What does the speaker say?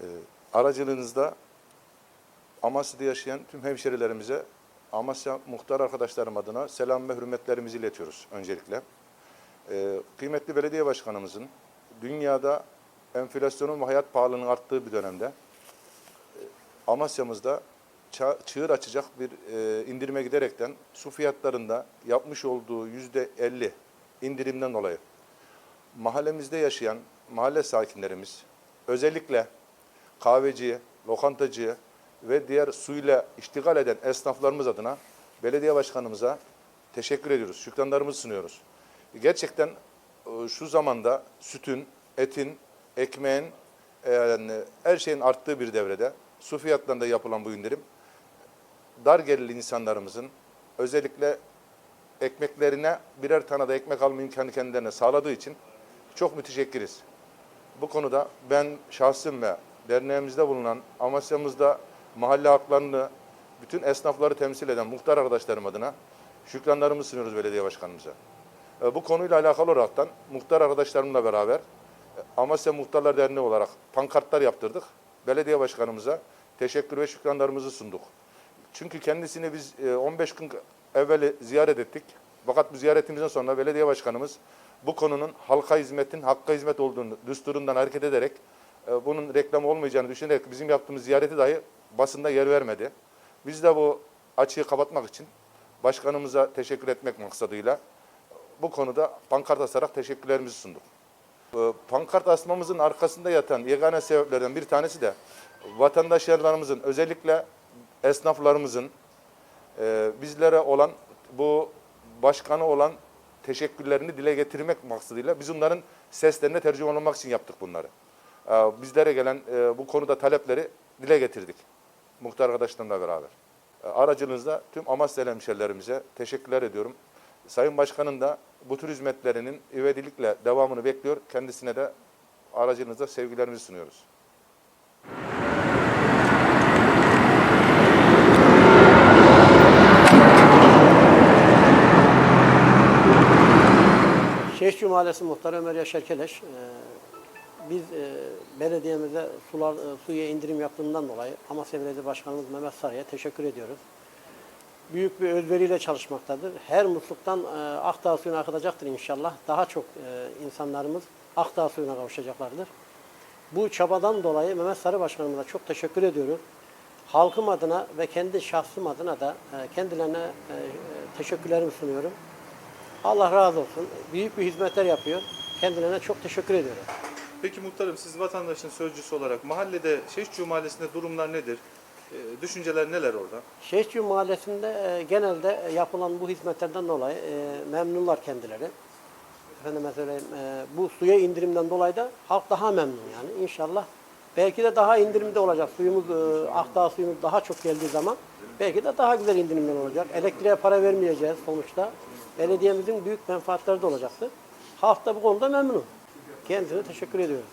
Ee, aracılığınızda Amasya'da yaşayan tüm hemşerilerimize Amasya muhtar arkadaşlarım adına selam ve hürmetlerimizi iletiyoruz öncelikle. Ee, kıymetli belediye başkanımızın dünyada enflasyonun ve hayat pahalılığının arttığı bir dönemde e, Amasya'mızda çığır açacak bir e, indirime giderekten su fiyatlarında yapmış olduğu yüzde 50 indirimden dolayı mahallemizde yaşayan mahalle sakinlerimiz özellikle kahveci, lokantacı ve diğer suyla iştigal eden esnaflarımız adına belediye başkanımıza teşekkür ediyoruz. Şükranlarımızı sunuyoruz. Gerçekten e, şu zamanda sütün, etin, ekmeğin e, yani her şeyin arttığı bir devrede su fiyatlarında yapılan bu indirim dar gelirli insanlarımızın özellikle ekmeklerine birer tane de ekmek alma imkanı kendilerine sağladığı için çok müteşekkiriz. Bu konuda ben şahsım ve derneğimizde bulunan Amasya'mızda mahalle halklarını, bütün esnafları temsil eden muhtar arkadaşlarım adına şükranlarımızı sunuyoruz belediye başkanımıza. E, Bu konuyla alakalı olaraktan muhtar arkadaşlarımla beraber e, Amasya Muhtarlar Derneği olarak pankartlar yaptırdık. Belediye başkanımıza teşekkür ve şükranlarımızı sunduk. Çünkü kendisini biz e, 15 gün evvel ziyaret ettik. Fakat bu ziyaretimizden sonra belediye başkanımız bu konunun halka hizmetin hakka hizmet olduğunu düsturundan hareket ederek e, bunun reklam olmayacağını düşünerek bizim yaptığımız ziyareti dahi basında yer vermedi. Biz de bu açığı kapatmak için başkanımıza teşekkür etmek maksadıyla bu konuda pankart asarak teşekkürlerimizi sunduk. E, Pankart asmamızın arkasında yatan yegane sebeplerden bir tanesi de vatandaşlarımızın özellikle esnaflarımızın e, bizlere olan bu başkanı olan teşekkürlerini dile getirmek maksadıyla biz onların seslerine tercüman olmak için yaptık bunları. E, bizlere gelen e, bu konuda talepleri dile getirdik muhtar arkadaşlarımla beraber. E, aracılığınızda tüm Amasya hemşerilerimize teşekkürler ediyorum. Sayın Başkan'ın da bu tür hizmetlerinin ivedilikle devamını bekliyor. Kendisine de aracılığınızda sevgilerimizi sunuyoruz. Şehitçi Mahallesi Muhtarı Ömer Yaşar Keleş. Biz e, belediyemize sular, e, suya indirim yaptığından dolayı Amasya Belediye Başkanımız Mehmet Sarı'ya teşekkür ediyoruz. Büyük bir özveriyle çalışmaktadır. Her musluktan e, Akdağ suyuna akıtacaktır inşallah. Daha çok e, insanlarımız Akdağ suyuna kavuşacaklardır. Bu çabadan dolayı Mehmet Sarı Başkanımıza çok teşekkür ediyoruz. Halkım adına ve kendi şahsım adına da e, kendilerine e, teşekkürlerimi sunuyorum. Allah razı olsun. Büyük bir hizmetler yapıyor. Kendilerine çok teşekkür ediyorum. Peki muhtarım siz vatandaşın sözcüsü olarak mahallede Şehitçu Mahallesi'nde durumlar nedir? Ee, düşünceler neler orada? Şehitçi Mahallesi'nde e, genelde yapılan bu hizmetlerden dolayı e, memnunlar kendileri. Efendime söyleyeyim, e, bu suya indirimden dolayı da halk daha memnun yani inşallah. Belki de daha indirimde olacak. Suyumuz, e, Akdağ suyumuz daha çok geldiği zaman belki de daha güzel indirimler olacak. Elektriğe para vermeyeceğiz sonuçta. Belediyemizin büyük menfaatleri de olacaktır. Halk da bu konuda memnun. Kendisine teşekkür ediyoruz.